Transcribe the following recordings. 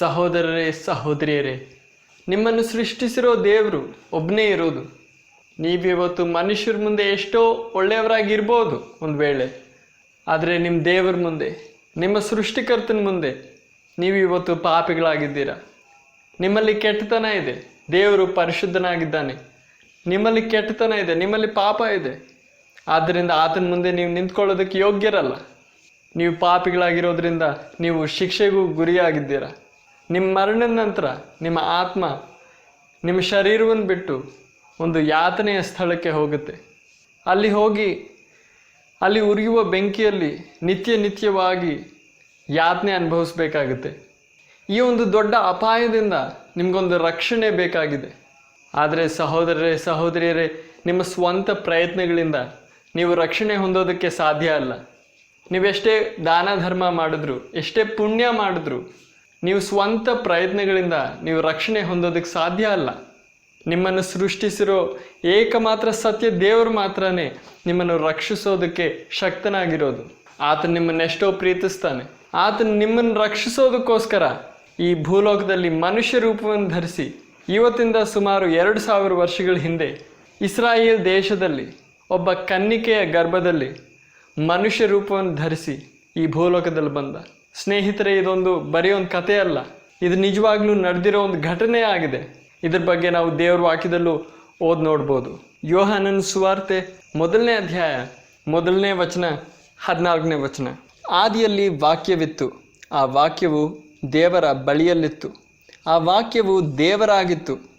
ಸಹೋದರರೇ, ಸಹೋದರಿಯರೇ, ನಿಮ್ಮನ್ನು ಸೃಷ್ಟಿಸಿರೋ ದೇವರು ಒಬ್ಬನೇ ಇರೋದು ನೀವಿವತ್ತು ಮನುಷ್ಯರ ಮುಂದೆ ಎಷ್ಟೋ ಒಳ್ಳೆಯವರಾಗಿರ್ಬೋದು ಒಂದು ವೇಳೆ. ಆದರೆ ನಿಮ್ಮ ದೇವರ ಮುಂದೆ, ನಿಮ್ಮ ಸೃಷ್ಟಿಕರ್ತನ ಮುಂದೆ ನೀವು ಇವತ್ತು ಪಾಪಿಗಳಾಗಿದ್ದೀರಾ. ನಿಮ್ಮಲ್ಲಿ ಕೆಟ್ಟತನ ಇದೆ. ದೇವರು ಪರಿಶುದ್ಧನಾಗಿದ್ದಾನೆ. ನಿಮ್ಮಲ್ಲಿ ಕೆಟ್ಟತನ ಇದೆ. ನಿಮ್ಮಲ್ಲಿ ಪಾಪ ಇದೆ. ಆದ್ದರಿಂದ ಆತನ ಮುಂದೆ ನೀವು ನಿಂತ್ಕೊಳ್ಳೋದಕ್ಕೆ ಯೋಗ್ಯರಲ್ಲ. ನೀವು ಪಾಪಿಗಳಾಗಿರೋದ್ರಿಂದ ನೀವು ಶಿಕ್ಷೆಗೂ ಗುರಿಯಾಗಿದ್ದೀರಾ. ನಿಮ್ಮ ಮರಣದ ನಂತರ ನಿಮ್ಮ ಆತ್ಮ ನಿಮ್ಮ ಶರೀರವನ್ನು ಬಿಟ್ಟು ಒಂದು ಯಾತನೆಯ ಸ್ಥಳಕ್ಕೆ ಹೋಗುತ್ತೆ. ಅಲ್ಲಿ ಹೋಗಿ, ಅಲ್ಲಿ ಉರಿಯುವ ಬೆಂಕಿಯಲ್ಲಿ ನಿತ್ಯ ನಿತ್ಯವಾಗಿ ಯಾತನೆ ಅನುಭವಿಸಬೇಕಾಗುತ್ತೆ. ಈ ಒಂದು ದೊಡ್ಡ ಅಪಾಯದಿಂದ ನಿಮಗೊಂದು ರಕ್ಷಣೆ ಬೇಕಾಗಿದೆ. ಆದರೆ ಸಹೋದರರೇ, ಸಹೋದರಿಯರೇ, ನಿಮ್ಮ ಸ್ವಂತ ಪ್ರಯತ್ನಗಳಿಂದ ನೀವು ರಕ್ಷಣೆ ಹೊಂದೋದಕ್ಕೆ ಸಾಧ್ಯ ಅಲ್ಲ. ನೀವೆಷ್ಟೇ ದಾನ ಧರ್ಮ ಮಾಡಿದ್ರು, ಎಷ್ಟೇ ಪುಣ್ಯ ಮಾಡಿದ್ರು ನೀವು ಸ್ವಂತ ಪ್ರಯತ್ನಗಳಿಂದ ನೀವು ರಕ್ಷಣೆ ಹೊಂದೋದಕ್ಕೆ ಸಾಧ್ಯ ಅಲ್ಲ. ನಿಮ್ಮನ್ನು ಸೃಷ್ಟಿಸಿರೋ ಏಕಮಾತ್ರ ಸತ್ಯ ದೇವರು ಮಾತ್ರನೇ ನಿಮ್ಮನ್ನು ರಕ್ಷಿಸೋದಕ್ಕೆ ಶಕ್ತನಾಗಿರೋದು. ಆತ ನಿಮ್ಮನ್ನೆಷ್ಟೋ ಪ್ರೀತಿಸ್ತಾನೆ. ಆತ ನಿಮ್ಮನ್ನು ರಕ್ಷಿಸೋದಕ್ಕೋಸ್ಕರ ಈ ಭೂಲೋಕದಲ್ಲಿ ಮನುಷ್ಯ ರೂಪವನ್ನು ಧರಿಸಿ ಇವತ್ತಿಂದ ಸುಮಾರು ಎರಡು ಸಾವಿರ ವರ್ಷಗಳ ಹಿಂದೆ ಇಸ್ರಾಯೇಲ್ ದೇಶದಲ್ಲಿ, ಒಬ್ಬ ಕನ್ನಿಕೆಯ ಗರ್ಭದಲ್ಲಿ ಮನುಷ್ಯ ರೂಪವನ್ನು ಧರಿಸಿ ಈ ಭೂಲೋಕದಲ್ಲಿ ಬಂದ. ಸ್ನೇಹಿತರೆ, ಇದೊಂದು ಬರೀ ಒಂದು ಕಥೆ ಅಲ್ಲ ಇದು ನಿಜವಾಗ್ಲೂ ನಡೆದಿರೋ ಒಂದು ಘಟನೆ ಆಗಿದೆ. ಇದ್ರ ಬಗ್ಗೆ ನಾವು ದೇವ್ರ ವಾಕ್ಯದಲ್ಲೂ ಓದ್ ನೋಡ್ಬೋದು. ಯೋಹಾನನ್ ಸುವಾರ್ತೆ ಮೊದಲನೇ ಅಧ್ಯಾಯ, ಮೊದಲನೇ ವಚನ, ಹದಿನಾಲ್ಕನೇ ವಚನ. ಆದಿಯಲ್ಲಿ ವಾಕ್ಯವಿತ್ತು. ಆ ವಾಕ್ಯವು ದೇವರ ಬಳಿಯಲ್ಲಿತ್ತು. ಆ ವಾಕ್ಯವು ದೇವರಾಗಿತ್ತು.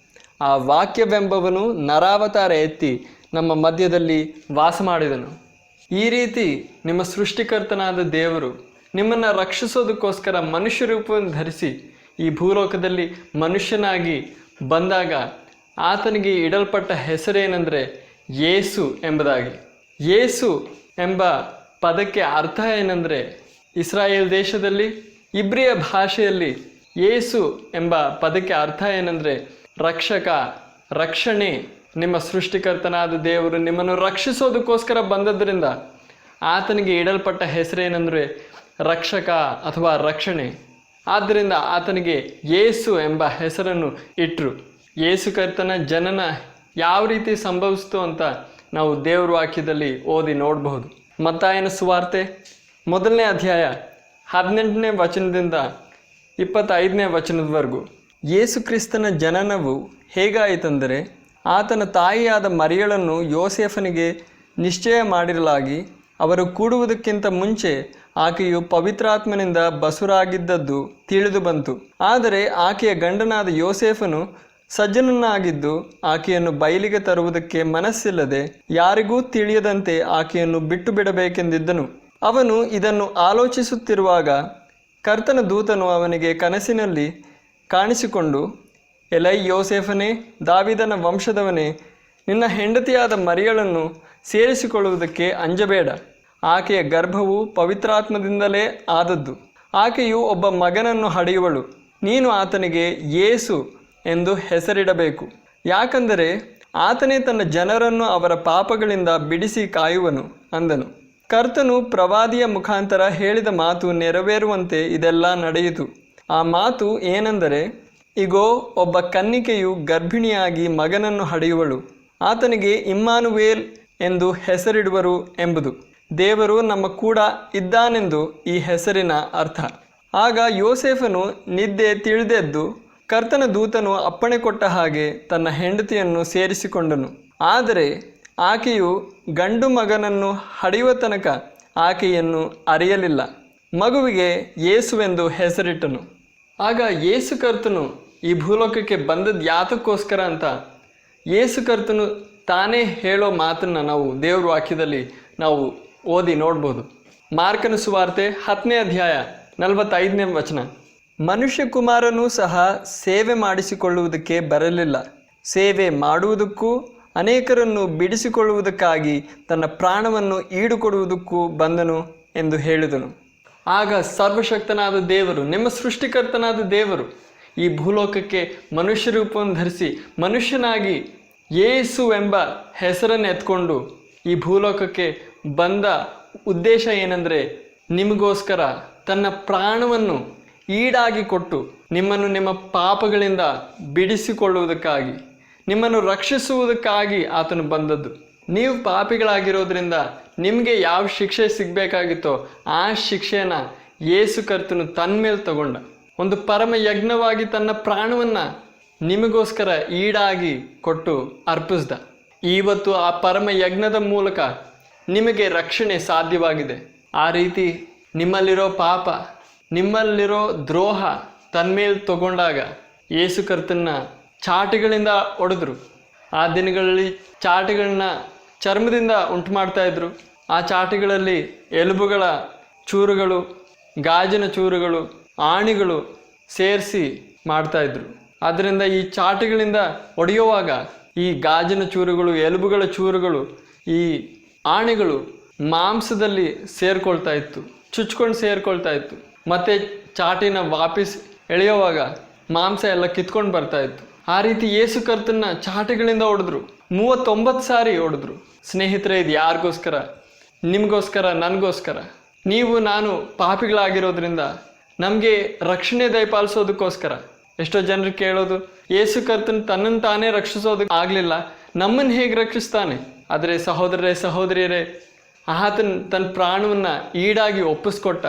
ಆ ವಾಕ್ಯವೆಂಬವನು ನರಾವತಾರ ಎತ್ತಿ ನಮ್ಮ ಮಧ್ಯದಲ್ಲಿ ವಾಸ ಮಾಡಿದನು. ಈ ರೀತಿ ನಿಮ್ಮ ಸೃಷ್ಟಿಕರ್ತನಾದ ದೇವರು ನಿಮ್ಮನ್ನು ರಕ್ಷಿಸೋದಕ್ಕೋಸ್ಕರ ಮನುಷ್ಯ ರೂಪವನ್ನು ಧರಿಸಿ ಈ ಭೂಲೋಕದಲ್ಲಿ ಮನುಷ್ಯನಾಗಿ ಬಂದಾಗ ಆತನಿಗೆ ಇಡಲ್ಪಟ್ಟ ಹೆಸರೇನೆಂದರೆ ಯೇಸು ಎಂಬುದಾಗಿ. ಯೇಸು ಎಂಬ ಪದಕ್ಕೆ ಅರ್ಥ ಏನೆಂದರೆ ಇಸ್ರಾಯೇಲ್ ದೇಶದಲ್ಲಿ, ಇಬ್ರಿಯ ಭಾಷೆಯಲ್ಲಿ ಯೇಸು ಎಂಬ ಪದಕ್ಕೆ ಅರ್ಥ ಏನೆಂದರೆ ರಕ್ಷಕ, ರಕ್ಷಣೆ. ನಿಮ್ಮ ಸೃಷ್ಟಿಕರ್ತನಾದ ದೇವರು ನಿಮ್ಮನ್ನು ರಕ್ಷಿಸೋದಕ್ಕೋಸ್ಕರ ಬಂದದ್ದರಿಂದ ಆತನಿಗೆ ಇಡಲ್ಪಟ್ಟ ಹೆಸರೇನೆಂದರೆ ರಕ್ಷಕ ಅಥವಾ ರಕ್ಷಣೆ. ಆದ್ದರಿಂದ ಆತನಿಗೆ ಯೇಸು ಎಂಬ ಹೆಸರನ್ನು ಇಟ್ಟರು ಯೇಸು ಕರ್ತನ ಜನನ ಯಾವ ರೀತಿ ಸಂಭವಿಸ್ತು ಅಂತ ನಾವು ದೇವರ ವಾಕ್ಯದಲ್ಲಿ ಓದಿ ನೋಡಬಹುದು. ಮತ್ತಾಯನ ಸುವಾರ್ತೆ, ಮೊದಲನೇ ಅಧ್ಯಾಯ ಹದಿನೆಂಟನೇ ವಚನದಿಂದ ಇಪ್ಪತ್ತೈದನೇ ವಚನದವರೆಗೂ. ಯೇಸು ಕ್ರಿಸ್ತನ ಜನನವು ಹೇಗಾಯಿತೆಂದರೆ, ಆತನ ತಾಯಿಯಾದ ಮರಿಯಳನ್ನು ಯೋಸೇಫನಿಗೆ ನಿಶ್ಚಯ ಮಾಡಿರಲಾಗಿ, ಅವರು ಕೂಡುವುದಕ್ಕಿಂತ ಮುಂಚೆ ಆಕೆಯು ಪವಿತ್ರಾತ್ಮನಿಂದ ಬಸುರಾಗಿದ್ದದ್ದು ತಿಳಿದು ಬಂತು. ಆದರೆ ಆಕೆಯ ಗಂಡನಾದ ಯೋಸೇಫನು ಸಜ್ಜನನಾಗಿದ್ದು ಆಕೆಯನ್ನು ಬಯಲಿಗೆ ತರುವುದಕ್ಕೆ ಮನಸ್ಸಿಲ್ಲದೆ ಯಾರಿಗೂ ತಿಳಿಯದಂತೆ ಆಕೆಯನ್ನು ಬಿಟ್ಟು ಬಿಡಬೇಕೆಂದಿದ್ದನು ಅವನು ಇದನ್ನು ಆಲೋಚಿಸುತ್ತಿರುವಾಗ ಕರ್ತನ ದೂತನು ಅವನಿಗೆ ಕನಸಿನಲ್ಲಿ ಕಾಣಿಸಿಕೊಂಡು, ಎಲೈ ಯೋಸೇಫನೇ, ದಾವಿದನ ವಂಶದವನೇ, ನಿನ್ನ ಹೆಂಡತಿಯಾದ ಮರಿಯಳನ್ನು ಸೇರಿಸಿಕೊಳ್ಳುವುದಕ್ಕೆ ಅಂಜಬೇಡ. ಆಕೆಯ ಗರ್ಭವು ಪವಿತ್ರಾತ್ಮದಿಂದಲೇ ಆದದ್ದು. ಆಕೆಯು ಒಬ್ಬ ಮಗನನ್ನು ಹಡೆಯುವಳು. ನೀನು ಆತನಿಗೆ ಯೇಸು ಎಂದು ಹೆಸರಿಡಬೇಕು. ಯಾಕಂದರೆ ಆತನೇ ತನ್ನ ಜನರನ್ನು ಅವರ ಪಾಪಗಳಿಂದ ಬಿಡಿಸಿ ಕಾಯುವನು ಅಂದನು. ಕರ್ತನು ಪ್ರವಾದಿಯ ಮುಖಾಂತರ ಹೇಳಿದ ಮಾತು ನೆರವೇರುವಂತೆ ಇದೆಲ್ಲ ನಡೆಯಿತು. ಆ ಮಾತು ಏನೆಂದರೆ, ಇಗೋ, ಒಬ್ಬ ಕನ್ನಿಕೆಯು ಗರ್ಭಿಣಿಯಾಗಿ ಮಗನನ್ನು ಹಡೆಯುವಳು. ಆತನಿಗೆ ಇಮ್ಮಾನುವೇಲ್ ಎಂದು ಹೆಸರಿಡುವರು ಎಂಬುದು. ದೇವರು ನಮ್ಮ ಕೂಡ ಇದ್ದಾನೆಂದು ಈ ಹೆಸರಿನ ಅರ್ಥ. ಆಗ ಯೋಸೇಫನು ನಿದ್ದೆ ತಿಳಿದೆದ್ದು ಕರ್ತನ ದೂತನು ಅಪ್ಪಣೆ ಕೊಟ್ಟ ಹಾಗೆ ತನ್ನ ಹೆಂಡತಿಯನ್ನು ಸೇರಿಸಿಕೊಂಡನು. ಆದರೆ ಆಕೆಯು ಗಂಡು ಮಗನನ್ನು ಹಡೆಯುವ ತನಕ ಆಕೆಯನ್ನು ಅರಿಯಲಿಲ್ಲ. ಮಗುವಿಗೆ ಯೇಸುವೆಂದು ಹೆಸರಿಟ್ಟನು. ಆಗ ಯೇಸು ಕರ್ತನು ಈ ಭೂಲೋಕಕ್ಕೆ ಬಂದದ್ದು ಯಾತಕ್ಕೋಸ್ಕರ ಅಂತ ಯೇಸು ಕರ್ತನು ತಾನೇ ಹೇಳೋ ಮಾತನ್ನು ನಾವು ದೇವರ ವಾಕ್ಯದಲ್ಲಿ ನಾವು ಓದಿ ನೋಡ್ಬೋದು. ಮಾರ್ಕನ ಸುವಾರ್ತೆ ಹತ್ತನೇ ಅಧ್ಯಾಯ ನಲವತ್ತೈದನೇ ವಚನ. ಮನುಷ್ಯ ಕುಮಾರನೂ ಸಹ ಸೇವೆ ಮಾಡಿಸಿಕೊಳ್ಳುವುದಕ್ಕೆ ಬರಲಿಲ್ಲ. ಸೇವೆ ಮಾಡುವುದಕ್ಕೂ, ಅನೇಕರನ್ನು ಬಿಡಿಸಿಕೊಳ್ಳುವುದಕ್ಕಾಗಿ ತನ್ನ ಪ್ರಾಣವನ್ನು ಈಡುಕೊಡುವುದಕ್ಕೂ ಬಂದನು ಎಂದು ಹೇಳಿದನು. ಆಗ ಸರ್ವಶಕ್ತನಾದ ದೇವರು, ನಿಮ್ಮ ಸೃಷ್ಟಿಕರ್ತನಾದ ದೇವರು, ಈ ಭೂಲೋಕಕ್ಕೆ ಮನುಷ್ಯ ರೂಪವನ್ನು ಧರಿಸಿ ಮನುಷ್ಯನಾಗಿ ಯೇಸು ಎಂಬ ಹೆಸರನ್ನು ಎತ್ಕೊಂಡು ಈ ಭೂಲೋಕಕ್ಕೆ ಬಂದ ಉದ್ದೇಶ ಏನಂದರೆ ನಿಮಗೋಸ್ಕರ ತನ್ನ ಪ್ರಾಣವನ್ನು ಈಡಾಗಿ ಕೊಟ್ಟು ನಿಮ್ಮನ್ನು ನಿಮ್ಮ ಪಾಪಗಳಿಂದ ಬಿಡಿಸಿಕೊಳ್ಳುವುದಕ್ಕಾಗಿ, ನಿಮ್ಮನ್ನು ರಕ್ಷಿಸುವುದಕ್ಕಾಗಿ ಆತನು ಬಂದದ್ದು. ನೀವು ಪಾಪಿಗಳಾಗಿರೋದ್ರಿಂದ ನಿಮಗೆ ಯಾವ ಶಿಕ್ಷೆ ಸಿಗಬೇಕಾಗಿತ್ತೋ ಆ ಶಿಕ್ಷೆನ ಯೇಸು ಕರ್ತನು ತನ್ನ ಮೇಲೆ ತಗೊಂಡ. ಒಂದು ಪರಮ ಯಜ್ಞವಾಗಿ ತನ್ನ ಪ್ರಾಣವನ್ನು ನಿಮಗೋಸ್ಕರ ಈಡಾಗಿ ಕೊಟ್ಟು ಅರ್ಪಿಸ್ದ. ಇವತ್ತು ಆ ಪರಮ ಯಜ್ಞದ ಮೂಲಕ ನಿಮಗೆ ರಕ್ಷಣೆ ಸಾಧ್ಯವಾಗಿದೆ. ಆ ರೀತಿ ನಿಮ್ಮಲ್ಲಿರೋ ಪಾಪ, ನಿಮ್ಮಲ್ಲಿರೋ ದ್ರೋಹ ತನ್ಮೇಲೆ ತಗೊಂಡಾಗ ಯೇಸು ಕರ್ತನ್ನ ಚಾಟಿಗಳಿಂದ ಒಡೆದ್ರು. ಆ ದಿನಗಳಲ್ಲಿ ಚಾಟಿಗಳನ್ನ ಚರ್ಮದಿಂದ ಉಂಟು ಮಾಡ್ತಾ ಇದ್ರು. ಆ ಚಾಟಿಗಳಲ್ಲಿ ಎಲುಬುಗಳ ಚೂರುಗಳು, ಗಾಜಿನ ಚೂರುಗಳು, ಆಣಿಗಳು ಸೇರಿಸಿ ಮಾಡ್ತಾ ಇದ್ರು. ಆದ್ದರಿಂದ ಈ ಚಾಟಿಗಳಿಂದ ಒಡೆಯುವಾಗ ಈ ಗಾಜಿನ ಚೂರುಗಳು, ಎಲುಬುಗಳ ಚೂರುಗಳು ಈ ಆಣೆಗಳು ಮಾಂಸದಲ್ಲಿ ಸೇರ್ಕೊಳ್ತಾ ಇತ್ತು, ಚುಚ್ಕೊಂಡು ಸೇರ್ಕೊಳ್ತಾ ಇತ್ತು. ಮತ್ತೆ ಚಾಟಿನ ವಾಪಸ್ ಎಳೆಯುವಾಗ ಮಾಂಸ ಎಲ್ಲ ಕಿತ್ಕೊಂಡು ಬರ್ತಾ ಇತ್ತು. ಆ ರೀತಿ ಏಸು ಕರ್ತನ್ನ ಚಾಟಿಗಳಿಂದ ಹೊಡೆದ್ರು, ಮೂವತ್ತೊಂಬತ್ತು ಸಾರಿ ಹೊಡೆದ್ರು. ಸ್ನೇಹಿತರೆ, ಇದು ಯಾರಿಗೋಸ್ಕರ? ನಿಮಗೋಸ್ಕರ, ನನಗೋಸ್ಕರ? ನೀವು, ನಾನು ಪಾಪಿಗಳಾಗಿರೋದ್ರಿಂದ ನಮಗೆ ರಕ್ಷಣೆ ದಯಪಾಲಿಸೋದಕ್ಕೋಸ್ಕರ. ಎಷ್ಟೋ ಜನರು ಕೇಳೋದು, ಏಸು ಕರ್ತನ ತನ್ನನ್ನು ತಾನೇ ರಕ್ಷಿಸೋದಕ್ಕೆ ಆಗಲಿಲ್ಲ ನಮ್ಮನ್ನು ಹೇಗೆ ರಕ್ಷಿಸ್ತಾನೆ ಆದರೆ ಸಹೋದರರೇ, ಸಹೋದರಿಯರೇ, ಆತನ ತನ್ನ ಪ್ರಾಣವನ್ನು ಈಡಾಗಿ ಒಪ್ಪಿಸ್ಕೊಟ್ಟ.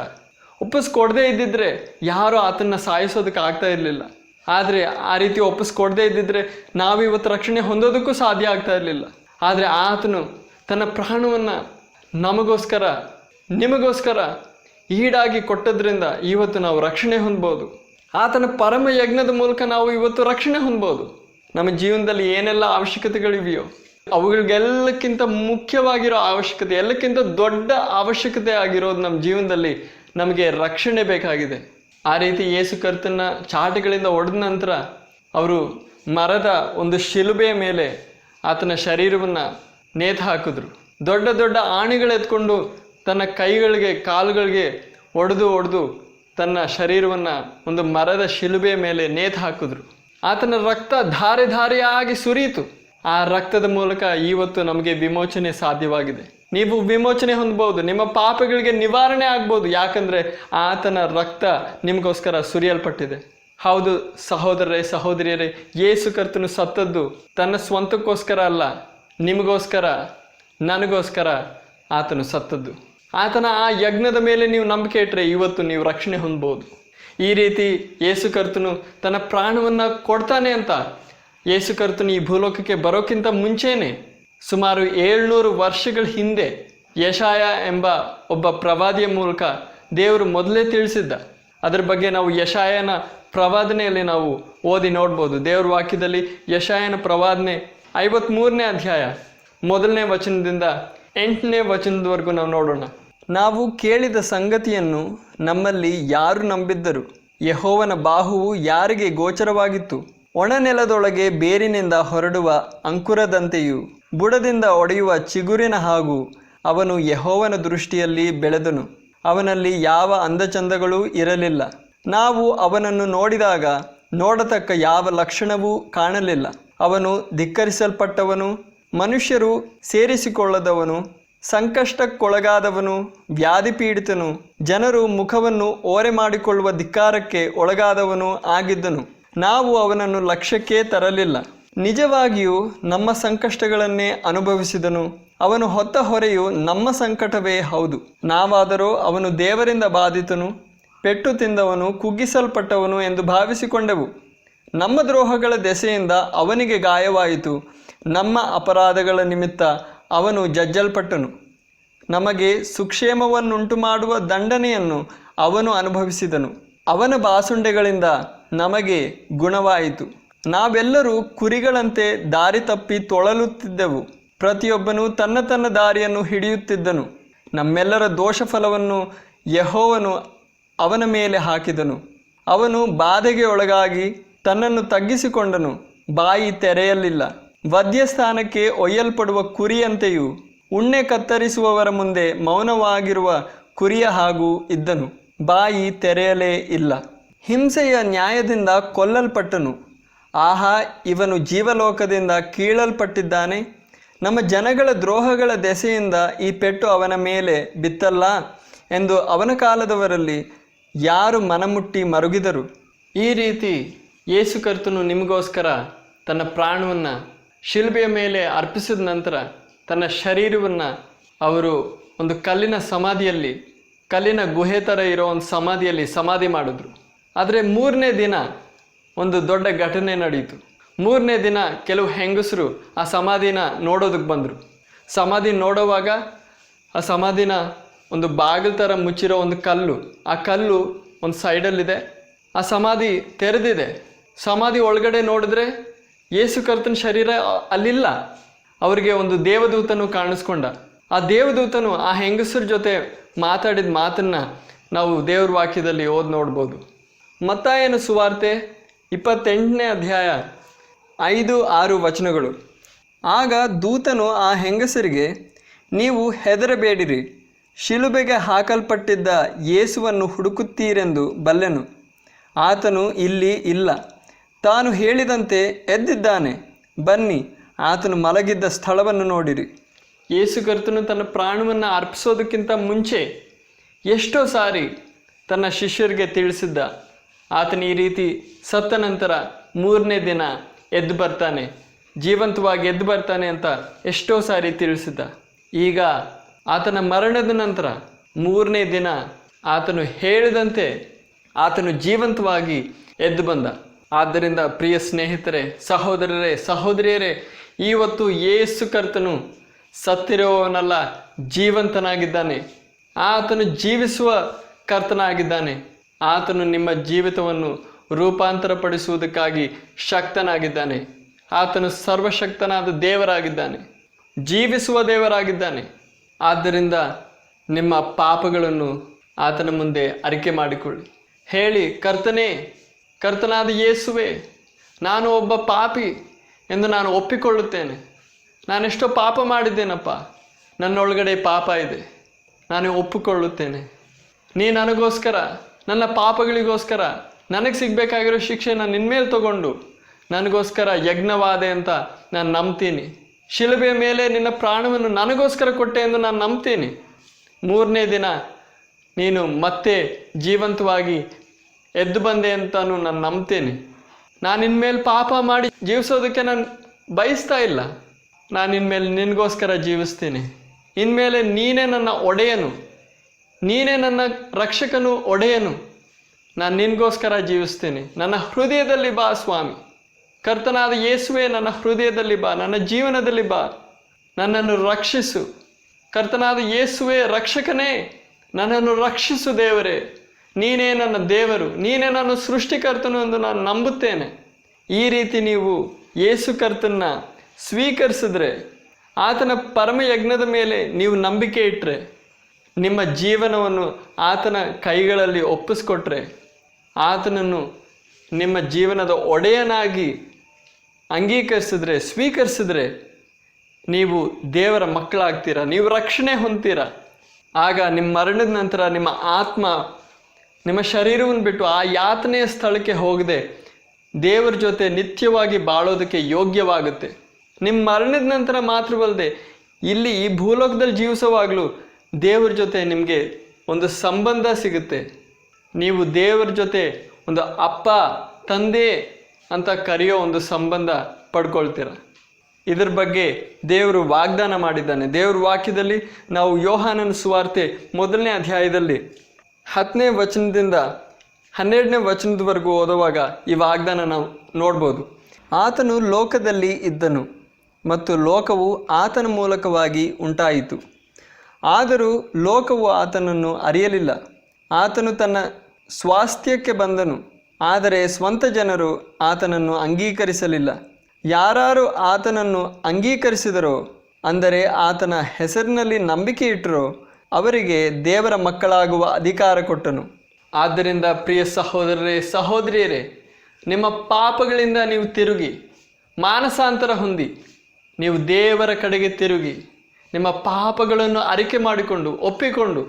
ಒಪ್ಪಿಸ್ಕೊಡದೇ ಇದ್ದಿದ್ರೆ ಯಾರೂ ಆತನ್ನ ಸಾಯಿಸೋದಕ್ಕೆ ಆಗ್ತಾ ಇರಲಿಲ್ಲ. ಆದರೆ ಆ ರೀತಿ ಒಪ್ಪಿಸ್ಕೊಡದೇ ಇದ್ದಿದ್ರೆ ನಾವು ಇವತ್ತು ರಕ್ಷಣೆ ಹೊಂದೋದಕ್ಕೂ ಸಾಧ್ಯ ಆಗ್ತಾ ಇರಲಿಲ್ಲ. ಆದರೆ ಆತನು ತನ್ನ ಪ್ರಾಣವನ್ನು ನಮಗೋಸ್ಕರ, ನಿಮಗೋಸ್ಕರ ಈಡಾಗಿ ಕೊಟ್ಟದ್ರಿಂದ ಇವತ್ತು ನಾವು ರಕ್ಷಣೆ ಹೊಂದ್ಬೋದು. ಆತನ ಪರಮ ಯಜ್ಞದ ಮೂಲಕ ನಾವು ಇವತ್ತು ರಕ್ಷಣೆ ಹೊಂದ್ಬೋದು. ನಮ್ಮ ಜೀವನದಲ್ಲಿ ಏನೆಲ್ಲ ಅವಶ್ಯಕತೆಗಳಿವೆಯೋ, ಅವುಗಳಿಗೆಲ್ಲಕ್ಕಿಂತ ಮುಖ್ಯವಾಗಿರೋ ಅವಶ್ಯಕತೆ, ಎಲ್ಲಕ್ಕಿಂತ ದೊಡ್ಡ ಅವಶ್ಯಕತೆ ಆಗಿರೋದು ನಮ್ಮ ಜೀವನದಲ್ಲಿ ನಮಗೆ ರಕ್ಷಣೆ ಬೇಕಾಗಿದೆ. ಆ ರೀತಿ ಯೇಸು ಕರ್ತನ ಚಾಟಗಳಿಂದ ಒಡೆದ ನಂತರ ಅವರು ಮರದ ಒಂದು ಶಿಲುಬೆಯ ಮೇಲೆ ಆತನ ಶರೀರವನ್ನು ನೇತು ಹಾಕಿದ್ರು. ದೊಡ್ಡ ದೊಡ್ಡ ಆಣೆಗಳೆತ್ಕೊಂಡು ಎತ್ಕೊಂಡು ತನ್ನ ಕೈಗಳಿಗೆ, ಕಾಲುಗಳಿಗೆ ಒಡೆದು ಒಡೆದು ತನ್ನ ಶರೀರವನ್ನು ಒಂದು ಮರದ ಶಿಲುಬೆಯ ಮೇಲೆ ನೇತು ಹಾಕಿದ್ರು. ಆತನ ರಕ್ತ ಧಾರೆ ಧಾರೆಯಾಗಿ ಸುರಿಯಿತು. ಆ ರಕ್ತದ ಮೂಲಕ ಇವತ್ತು ನಮಗೆ ವಿಮೋಚನೆ ಸಾಧ್ಯವಾಗಿದೆ. ನೀವು ವಿಮೋಚನೆ ಹೊಂದಬಹುದು, ನಿಮ್ಮ ಪಾಪಗಳಿಗೆ ನಿವಾರಣೆ ಆಗ್ಬೋದು ಯಾಕಂದರೆ ಆತನ ರಕ್ತ ನಿಮಗೋಸ್ಕರ ಸುರಿಯಲ್ಪಟ್ಟಿದೆ. ಹೌದು ಸಹೋದರರೇ, ಸಹೋದರಿಯರೇ, ಯೇಸು ಕರ್ತನು ಸತ್ತದ್ದು ತನ್ನ ಸ್ವಂತಕ್ಕೋಸ್ಕರ ಅಲ್ಲ, ನಿಮಗೋಸ್ಕರ, ನನಗೋಸ್ಕರ ಆತನು ಸತ್ತದ್ದು. ಆತನ ಆ ಯಜ್ಞದ ಮೇಲೆ ನೀವು ನಂಬಿಕೆ ಇಟ್ಟರೆ ಇವತ್ತು ನೀವು ರಕ್ಷಣೆ ಹೊಂದ್ಬೋದು ಈ ರೀತಿ ಯೇಸು ಕರ್ತನು ತನ್ನ ಪ್ರಾಣವನ್ನು ಕೊಡ್ತಾನೆ ಅಂತ. ಯೇಸು ಕರ್ತನು ಈ ಭೂಲೋಕಕ್ಕೆ ಬರೋಕ್ಕಿಂತ ಮುಂಚೆನೆ ಸುಮಾರು ಏಳ್ನೂರು ವರ್ಷಗಳ ಹಿಂದೆ ಯಶಾಯ ಎಂಬ ಒಬ್ಬ ಪ್ರವಾದಿಯ ಮೂಲಕ ದೇವರು ಮೊದಲೇ ತಿಳಿಸಿದ್ದ. ಅದರ ಬಗ್ಗೆ ನಾವು ಯಶಾಯನ ಪ್ರವಾದನೆಯಲ್ಲಿ ನಾವು ಓದಿ ನೋಡ್ಬೋದು. ದೇವ್ರ ವಾಕ್ಯದಲ್ಲಿ ಯಶಾಯನ ಪ್ರವಾದನೆ ಐವತ್ಮೂರನೇ ಅಧ್ಯಾಯ, ಮೊದಲನೇ ವಚನದಿಂದ ಎಂಟನೇ ವಚನದವರೆಗೂ ನಾವು ನೋಡೋಣ. ನಾವು ಕೇಳಿದ ಸಂಗತಿಯನ್ನು ನಮ್ಮಲ್ಲಿ ಯಾರು ನಂಬಿದ್ದರು? ಯಹೋವನ ಬಾಹುವು ಯಾರಿಗೆ ಗೋಚರವಾಗಿತ್ತು? ಒಣನೆಲದೊಳಗೆ ಬೇರಿನಿಂದ ಹೊರಡುವ ಅಂಕುರದಂತೆಯೂ, ಬುಡದಿಂದ ಒಡೆಯುವ ಚಿಗುರಿನ ಹಾಗೂ ಅವನು ಯಹೋವನ ದೃಷ್ಟಿಯಲ್ಲಿ ಬೆಳೆದನು. ಅವನಲ್ಲಿ ಯಾವ ಅಂದಚಂದಗಳೂ ಇರಲಿಲ್ಲ. ನಾವು ಅವನನ್ನು ನೋಡಿದಾಗ ನೋಡತಕ್ಕ ಯಾವ ಲಕ್ಷಣವೂ ಕಾಣಲಿಲ್ಲ. ಅವನು ಧಿಕ್ಕರಿಸಲ್ಪಟ್ಟವನು, ಮನುಷ್ಯರು ಸೇರಿಸಿಕೊಳ್ಳದವನು ಸಂಕಷ್ಟಕ್ಕೊಳಗಾದವನು, ವ್ಯಾಧಿಪೀಡಿತನು, ಜನರು ಮುಖವನ್ನು ಓರೆ ಮಾಡಿಕೊಳ್ಳುವ ಧಿಕ್ಕಾರಕ್ಕೆ ಒಳಗಾದವನು ಆಗಿದ್ದನು. ನಾವು ಅವನನ್ನು ಲಕ್ಷ್ಯಕ್ಕೆ ತರಲಿಲ್ಲ. ನಿಜವಾಗಿಯೂ ನಮ್ಮ ಸಂಕಷ್ಟಗಳನ್ನೇ ಅನುಭವಿಸಿದನು. ಅವನು ಹೊತ್ತ ಹೊರೆಯು ನಮ್ಮ ಸಂಕಟವೇ ಹೌದು. ನಾವಾದರೂ ಅವನು ದೇವರಿಂದ ಬಾಧಿತನು, ಪೆಟ್ಟು ತಿಂದವನು, ಕುಗ್ಗಿಸಲ್ಪಟ್ಟವನು ಎಂದು ಭಾವಿಸಿಕೊಂಡೆವು. ನಮ್ಮ ದ್ರೋಹಗಳ ದೆಸೆಯಿಂದ ಅವನಿಗೆ ಗಾಯವಾಯಿತು. ನಮ್ಮ ಅಪರಾಧಗಳ ನಿಮಿತ್ತ ಅವನು ಜಜ್ಜಲ್ಪಟ್ಟನು. ನಮಗೆ ಸುಕ್ಷೇಮವನ್ನುಂಟು ಮಾಡುವ ದಂಡನೆಯನ್ನು ಅವನು ಅನುಭವಿಸಿದನು. ಅವನ ಬಾಸುಂಡೆಗಳಿಂದ ನಮಗೆ ಗುಣವಾಯಿತು. ನಾವೆಲ್ಲರೂ ಕುರಿಗಳಂತೆ ದಾರಿ ತಪ್ಪಿ ತೊಳಲುತ್ತಿದ್ದೆವು. ಪ್ರತಿಯೊಬ್ಬನು ತನ್ನ ತನ್ನ ದಾರಿಯನ್ನು ಹಿಡಿಯುತ್ತಿದ್ದನು. ನಮ್ಮೆಲ್ಲರ ದೋಷಫಲವನ್ನು ಯಹೋವನು ಅವನ ಮೇಲೆ ಹಾಕಿದನು. ಅವನು ಬಾಧೆಗೆ ಒಳಗಾಗಿ ತನ್ನನ್ನು ತಗ್ಗಿಸಿಕೊಂಡನು. ಬಾಯಿ ತೆರೆಯಲಿಲ್ಲ. ವಧ್ಯಸ್ಥಾನಕ್ಕೆ ಒಯ್ಯಲ್ಪಡುವ ಕುರಿಯಂತೆಯೂ ಉಣ್ಣೆ ಕತ್ತರಿಸುವವರ ಮುಂದೆ ಮೌನವಾಗಿರುವ ಕುರಿಯ ಹಾಗೂ ಇದ್ದನು. ಬಾಯಿ ತೆರೆಯಲೇ ಇಲ್ಲ. ಹಿಂಸೆಯ ನ್ಯಾಯದಿಂದ ಕೊಲ್ಲಲ್ಪಟ್ಟನು. ಆಹಾ, ಇವನು ಜೀವಲೋಕದಿಂದ ಕೀಳಲ್ಪಟ್ಟಿದ್ದಾನೆ. ನಮ್ಮ ಜನಗಳ ದ್ರೋಹಗಳ ದೆಸೆಯಿಂದ ಈ ಪೆಟ್ಟು ಅವನ ಮೇಲೆ ಬಿತ್ತಲ್ಲ ಎಂದು ಅವನ ಕಾಲದವರಲ್ಲಿ ಯಾರು ಮನಮುಟ್ಟಿ ಮರುಗಿದರು. ಈ ರೀತಿ ಯೇಸು ಕರ್ತನು ನಿಮಗೋಸ್ಕರ ತನ್ನ ಪ್ರಾಣವನ್ನು ಶಿಲ್ಬೆಯ ಮೇಲೆ ಅರ್ಪಿಸಿದ ನಂತರ ತನ್ನ ಶರೀರವನ್ನು ಅವರು ಒಂದು ಕಲ್ಲಿನ ಸಮಾಧಿಯಲ್ಲಿ, ಕಲ್ಲಿನ ಗುಹೆ ಥರ ಇರೋ ಒಂದು ಸಮಾಧಿಯಲ್ಲಿ ಸಮಾಧಿ ಮಾಡಿದ್ರು. ಆದರೆ ಮೂರನೇ ದಿನ ಒಂದು ದೊಡ್ಡ ಘಟನೆ ನಡೆಯಿತು ಮೂರನೇ ದಿನ ಕೆಲವು ಹೆಂಗಸರು ಆ ಸಮಾಧಿನ ನೋಡೋದಕ್ಕೆ ಬಂದರು. ಸಮಾಧಿ ನೋಡುವಾಗ ಆ ಸಮಾಧಿನ ಒಂದು ಬಾಗಿಲು ಥರ ಮುಚ್ಚಿರೋ ಒಂದು ಕಲ್ಲು, ಆ ಕಲ್ಲು ಒಂದು ಸೈಡಲ್ಲಿದೆ ಆ ಸಮಾಧಿ ತೆರೆದಿದೆ. ಸಮಾಧಿ ಒಳಗಡೆ ನೋಡಿದ್ರೆ ಯೇಸು ಕರ್ತನ ಶರೀರ ಅಲ್ಲಿಲ್ಲ. ಅವರಿಗೆ ಒಂದು ದೇವದೂತನು ಕಾಣಿಸ್ಕೊಂಡ. ಆ ದೇವದೂತನು ಆ ಹೆಂಗಸರ ಜೊತೆ ಮಾತಾಡಿದ ಮಾತನ್ನ ನಾವು ದೇವ್ರ ವಾಕ್ಯದಲ್ಲಿ ಓದಿ ನೋಡ್ಬೋದು. ಮತ್ತಾಯನ ಸುವಾರ್ತೆ ಇಪ್ಪತ್ತೆಂಟನೇ ಅಧ್ಯಾಯ ಐದು ಆರು ವಚನಗಳು. ಆಗ ದೂತನು ಆ ಹೆಂಗಸರಿಗೆ, ನೀವು ಹೆದರಬೇಡಿರಿ. ಶಿಲುಬೆಗೆ ಹಾಕಲ್ಪಟ್ಟಿದ್ದ ಯೇಸುವನ್ನು ಹುಡುಕುತ್ತೀರೆಂದು ಬಲ್ಲೆನು. ಆತನು ಇಲ್ಲಿ ಇಲ್ಲ. ತಾನು ಹೇಳಿದಂತೆ ಎದ್ದಿದ್ದಾನೆ. ಬನ್ನಿ, ಆತನು ಮಲಗಿದ್ದ ಸ್ಥಳವನ್ನು ನೋಡಿರಿ. ಯೇಸು ತನ್ನ ಪ್ರಾಣವನ್ನು ಅರ್ಪಿಸೋದಕ್ಕಿಂತ ಮುಂಚೆ ಎಷ್ಟೋ ಸಾರಿ ತನ್ನ ಶಿಷ್ಯರಿಗೆ ತಿಳಿಸಿದ್ದ. ಆತನ ಈ ರೀತಿ ಸತ್ತ ನಂತರ ಮೂರನೇ ದಿನ ಎದ್ದು ಬರ್ತಾನೆ, ಜೀವಂತವಾಗಿ ಎದ್ದು ಬರ್ತಾನೆ ಅಂತ ಎಷ್ಟೋ ಸಾರಿ ತಿಳಿಸಿದ್ದ. ಈಗ ಆತನ ಮರಣದ ನಂತರ ಮೂರನೇ ದಿನ ಆತನು ಹೇಳಿದಂತೆ ಆತನು ಜೀವಂತವಾಗಿ ಎದ್ದು ಬಂದ. ಆದ್ದರಿಂದ ಪ್ರಿಯ ಸ್ನೇಹಿತರೆ, ಸಹೋದರರೇ, ಸಹೋದರಿಯರೇ ಇವತ್ತು ಏಸು ಕರ್ತನು ಸತ್ತಿರುವವನಲ್ಲ ಜೀವಂತನಾಗಿದ್ದಾನೆ. ಆತನು ಜೀವಿಸುವ ಕರ್ತನಾಗಿದ್ದಾನೆ. ಆತನು ನಿಮ್ಮ ಜೀವಿತವನ್ನು ರೂಪಾಂತರಪಡಿಸುವುದಕ್ಕಾಗಿ ಶಕ್ತನಾಗಿದ್ದಾನೆ. ಆತನು ಸರ್ವಶಕ್ತನಾದ ದೇವರಾಗಿದ್ದಾನೆ. ಜೀವಿಸುವ ದೇವರಾಗಿದ್ದಾನೆ. ಆದ್ದರಿಂದ ನಿಮ್ಮ ಪಾಪಗಳನ್ನು ಆತನ ಮುಂದೆ ಅರಿಕೆ ಮಾಡಿಕೊಳ್ಳಿ. ಹೇಳಿ, ಕರ್ತನೇ ಕರ್ತನಾದ ಯೇಸುವೆ, ನಾನು ಒಬ್ಬ ಪಾಪಿ ಎಂದು ನಾನು ಒಪ್ಪಿಕೊಳ್ಳುತ್ತೇನೆ. ನಾನೆಷ್ಟೋ ಪಾಪ ಮಾಡಿದ್ದೇನಪ್ಪ. ನನ್ನೊಳಗಡೆ ಪಾಪ ಇದೆ. ನಾನು ಒಪ್ಪಿಕೊಳ್ಳುತ್ತೇನೆ. ನೀ ನನಗೋಸ್ಕರ, ನನ್ನ ಪಾಪಗಳಿಗೋಸ್ಕರ ನನಗೆ ಸಿಗಬೇಕಾಗಿರೋ ಶಿಕ್ಷೆ ನಾನು ನಿನ್ಮೇಲೆ ತಗೊಂಡು ನನಗೋಸ್ಕರ ಯಜ್ಞವಾದೆ ಅಂತ ನಾನು ನಂಬ್ತೀನಿ. ಶಿಲುಬೆಯ ಮೇಲೆ ನಿನ್ನ ಪ್ರಾಣವನ್ನು ನನಗೋಸ್ಕರ ಕೊಟ್ಟೆ ಎಂದು ನಾನು ನಂಬ್ತೀನಿ. ಮೂರನೇ ದಿನ ನೀನು ಮತ್ತೆ ಜೀವಂತವಾಗಿ ಎದ್ದು ಬಂದೆ ಅಂತಾನು ನಾನು ನಂಬ್ತೇನೆ. ನಾನು ಇನ್ಮೇಲೆ ಪಾಪ ಮಾಡಿ ಜೀವಿಸೋದಕ್ಕೆ ನಾನು ಬಯಸ್ತಾ ಇಲ್ಲ. ನಾನು ಇನ್ಮೇಲೆ ನಿನಗೋಸ್ಕರ ಜೀವಿಸ್ತೀನಿ. ಇನ್ಮೇಲೆ ನೀನೇ ನನ್ನ ಒಡೆಯನು. ನೀನೇ ನನ್ನ ರಕ್ಷಕನು, ಒಡೆಯನು. ನಾನು ನಿನಗೋಸ್ಕರ ಜೀವಿಸ್ತೀನಿ. ನನ್ನ ಹೃದಯದಲ್ಲಿ ಬಾ ಸ್ವಾಮಿ. ಕರ್ತನಾದ ಯೇಸುವೆ, ನನ್ನ ಹೃದಯದಲ್ಲಿ ಬಾ, ನನ್ನ ಜೀವನದಲ್ಲಿ ಬಾ. ನನ್ನನ್ನು ರಕ್ಷಿಸು. ಕರ್ತನಾದ ಯೇಸುವೆ, ರಕ್ಷಕನೇ. ನನ್ನನ್ನು ರಕ್ಷಿಸು ದೇವರೇ. ನೀನೇ ನನ್ನ ದೇವರು, ನೀನೇ ನನ್ನ ಸೃಷ್ಟಿಕರ್ತನು ಎಂದು ನಾನು ನಂಬುತ್ತೇನೆ. ಈ ರೀತಿ ನೀವು ಯೇಸು ಕರ್ತನ್ನ ಸ್ವೀಕರಿಸಿದ್ರೆ, ಆತನ ಪರಮ ಯಜ್ಞದ ಮೇಲೆ ನೀವು ನಂಬಿಕೆ ಇಟ್ಟರೆ ನಿಮ್ಮ ಜೀವನವನ್ನು ಆತನ ಕೈಗಳಲ್ಲಿ ಒಪ್ಪಿಸ್ಕೊಟ್ರೆ, ಆತನನ್ನು ನಿಮ್ಮ ಜೀವನದ ಒಡೆಯನಾಗಿ ಅಂಗೀಕರಿಸಿದ್ರೆ, ಸ್ವೀಕರಿಸಿದ್ರೆ, ನೀವು ದೇವರ ಮಕ್ಕಳಾಗ್ತೀರಾ, ನೀವು ರಕ್ಷಣೆ ಹೊಂತೀರಾ ಆಗ ನಿಮ್ಮ ಮರಣದ ನಂತರ ನಿಮ್ಮ ಆತ್ಮ ನಿಮ್ಮ ಶರೀರವನ್ನು ಬಿಟ್ಟು ಆ ಯಾತನೆಯ ಸ್ಥಳಕ್ಕೆ ಹೋಗದೆ ದೇವರ ಜೊತೆ ನಿತ್ಯವಾಗಿ ಬಾಳೋದಕ್ಕೆ ಯೋಗ್ಯವಾಗುತ್ತೆ. ನಿಮ್ಮ ಮರಣದ ನಂತರ ಮಾತ್ರವಲ್ಲದೆ ಇಲ್ಲಿ ಈ ಭೂಲೋಕದಲ್ಲಿ ಜೀವಿಸುವಾಗಲೂ ದೇವರ ಜೊತೆ ನಿಮಗೆ ಒಂದು ಸಂಬಂಧ ಸಿಗುತ್ತೆ. ನೀವು ದೇವರ ಜೊತೆ ಒಂದು ಅಪ್ಪ, ತಂದೆ ಅಂತ ಕರೆಯೋ ಒಂದು ಸಂಬಂಧ ಪಡ್ಕೊಳ್ತೀರ. ಇದರ ಬಗ್ಗೆ ದೇವರು ವಾಗ್ದಾನ ಮಾಡಿದ್ದಾನೆ. ದೇವ್ರ ವಾಕ್ಯದಲ್ಲಿ ನಾವು ಯೋಹಾನನ ಸುವಾರ್ತೆ ಮೊದಲನೇ ಅಧ್ಯಾಯದಲ್ಲಿ ಹತ್ತನೇ ವಚನದಿಂದ ಹನ್ನೆರಡನೇ ವಚನದವರೆಗೂ ಓದುವಾಗ ಈ ವಾಗ್ದಾನ ನಾವು ನೋಡ್ಬೋದು. ಆತನು ಲೋಕದಲ್ಲಿ ಇದ್ದನು ಮತ್ತು ಲೋಕವು ಆತನ ಮೂಲಕವಾಗಿ ಉಂಟಾಯಿತು. ಆದರೂ ಲೋಕವು ಆತನನ್ನು ಅರಿಯಲಿಲ್ಲ. ಆತನು ತನ್ನ ಸ್ವಾಸ್ಥ್ಯಕ್ಕೆ ಬಂದನು, ಆದರೆ ಸ್ವಂತ ಜನರು ಆತನನ್ನು ಅಂಗೀಕರಿಸಲಿಲ್ಲ. ಯಾರು ಆತನನ್ನು ಅಂಗೀಕರಿಸಿದರೋ, ಅಂದರೆ ಆತನ ಹೆಸರಿನಲ್ಲಿ ನಂಬಿಕೆ ಇಟ್ಟರೋ ಅವರಿಗೆ ದೇವರ ಮಕ್ಕಳಾಗುವ ಅಧಿಕಾರ ಕೊಟ್ಟನು. ಆದ್ದರಿಂದ ಪ್ರಿಯ ಸಹೋದರರೇ, ಸಹೋದರಿಯರೇ, ನಿಮ್ಮ ಪಾಪಗಳಿಂದ ನೀವು ತಿರುಗಿ, ಮಾನಸಾಂತರ ಹೊಂದಿ, ನೀವು ದೇವರ ಕಡೆಗೆ ತಿರುಗಿ, ನಿಮ್ಮ ಪಾಪಗಳನ್ನು ಅರಿಕೆ ಮಾಡಿಕೊಂಡು, ಒಪ್ಪಿಕೊಂಡು,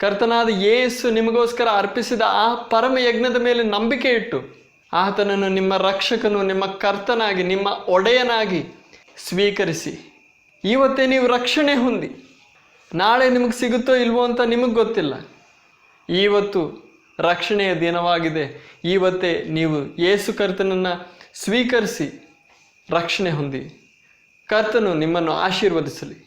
ಕರ್ತನಾದ ಯೇಸು ನಿಮಗೋಸ್ಕರ ಅರ್ಪಿಸಿದ ಆ ಪರಮ ಯಜ್ಞದ ಮೇಲೆ ನಂಬಿಕೆ ಇಟ್ಟು, ಆತನನ್ನು ನಿಮ್ಮ ರಕ್ಷಕನು, ನಿಮ್ಮ ಕರ್ತನಾಗಿ, ನಿಮ್ಮ ಒಡೆಯನಾಗಿ ಸ್ವೀಕರಿಸಿ, ಇವತ್ತೇ ನೀವು ರಕ್ಷಣೆ ಹೊಂದಿ ನಾಳೆ ನಿಮಗೆ ಸಿಗುತ್ತೋ ಇಲ್ವೋ ಅಂತ ನಿಮಗೆ ಗೊತ್ತಿಲ್ಲ. ಇವತ್ತು ರಕ್ಷಣೆಯ ದಿನವಾಗಿದೆ. ಇವತ್ತೇ ನೀವು ಯೇಸು ಕರ್ತನನ್ನು ಸ್ವೀಕರಿಸಿ ರಕ್ಷಣೆ ಹೊಂದಿ. ಕರ್ತನು ನಿಮ್ಮನ್ನು ಆಶೀರ್ವದಿಸಲಿ.